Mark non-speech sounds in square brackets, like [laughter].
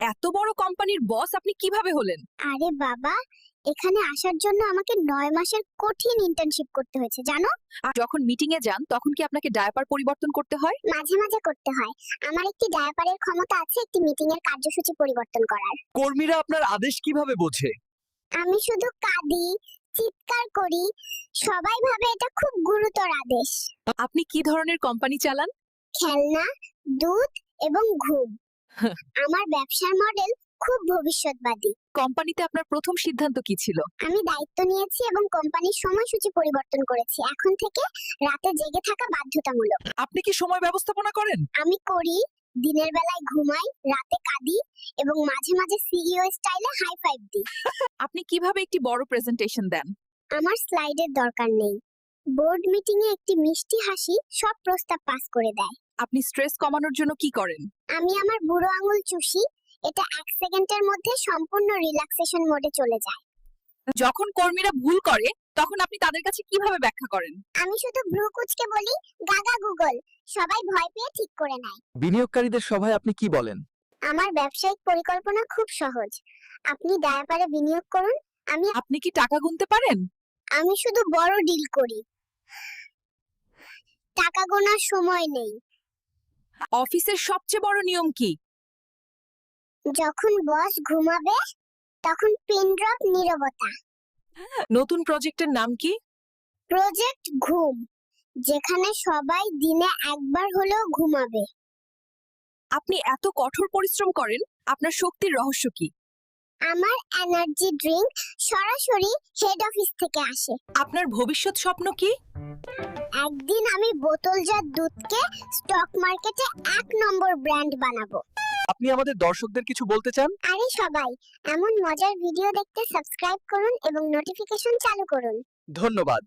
এত বড় কোম্পানির বস আপনি কীভাবে হলেন? আরে বাবা এখানে আসার জন্য আমাকে নয় মাসের কঠিন ইন্টার্নশিপ করতে হয়েছে জানো? আর যখন মিটিং এ যান তখন কি আপনাকে ডায়াপার পরিবর্তন করতে হয়? মাঝে মাঝে করতে হয়। আমার একটি ডায়াপারের ক্ষমতা আছে একটি মিটিং এর কার্যসূচি পরিবর্তন করার। কর্মীরা আপনার আদেশ কীভাবে বোঝে? আমি শুধু কাঁদি চিৎকার করি সবাই ভাবে এটা খুব গুরুতর আদেশ। আপনি কি ধরনের কোম্পানি চালান? খেলনা দুধ এবং ঘুম। আমার ব্যবসার মডেল খুব ভবিষ্যৎবাদী। কোম্পানিতে আপনার প্রথম সিদ্ধান্ত কি ছিল? আমি দায়িত্ব নিয়েছি এবং কোম্পানির সময়সূচি পরিবর্তন করেছি। এখন থেকে রাতে জেগে থাকা বাধ্যতামূলক। আপনি কি সময় ব্যবস্থাপনা করেন? আমি করি দিনের বেলায় ঘুমাই রাতে কাঁদি এবং মাঝে মাঝে সিইও স্টাইলে হাই ফাইভ দিই। [laughs] আপনি কীভাবে একটি বড় প্রেজেন্টেশন দেন? আমার স্লাইডের দরকার নেই। বোর্ড মিটিং এ একটি মিষ্টি হাসি সব প্রস্তাব পাস করে দেয়। আপনি স্ট্রেস কমানোর জন্য কি করেন? আমি আমার বুড়ো আঙুল চুষি এটা এক সেকেন্ডের মধ্যে সম্পূর্ণ রিল্যাক্সেশন মোডে চলে যায়। যখন কর্মীরা ভুল করে তখন আপনি তাদের কাছে কীভাবে ব্যাখ্যা করেন? আমি শুধু ভ্রু কুচকে বলি গাগা গুগল। সবাই ভয় পেয়ে ঠিক করে নেয়। বিনিয়োগকারীদের সভায় আপনি কি বলেন? আমার ব্যবসায়িক পরিকল্পনা খুব সহজ। আপনি ডায়াপারে বিনিয়োগ করুন আমি আপনি কি টাকা গুনতে পারেন? আমি শুধু বড় ডিল করি। টাকা গোনার সময় নেই। অফিসের সবচেয়ে বড় নিয়ম কি? যখন বস ঘুমাবে তখন পিন ড্রপ নীরবতা। নতুন প্রজেক্টের নাম কি? প্রজেক্ট ঘুম যেখানে সবাই দিনে একবার হলেও ঘুমাবে। আপনি এত কঠোর পরিশ্রম করেন আপনার শক্তির রহস্য কি? আমার এনার্জি ড্রিঙ্ক সরাসরি হেড অফিস থেকে আসে। আপনার ভবিষ্যৎ স্বপ্ন কি? একদিন আমি বোতলজাত দুধকে স্টক মার্কেটে এক নম্বর ব্র্যান্ড বানাবো। আপনি আমাদের দর্শকদের কিছু বলতে চান? আরে সবাই এমন মজার ভিডিও দেখতে সাবস্ক্রাইব করুন এবং নোটিফিকেশন চালু করুন। ধন্যবাদ।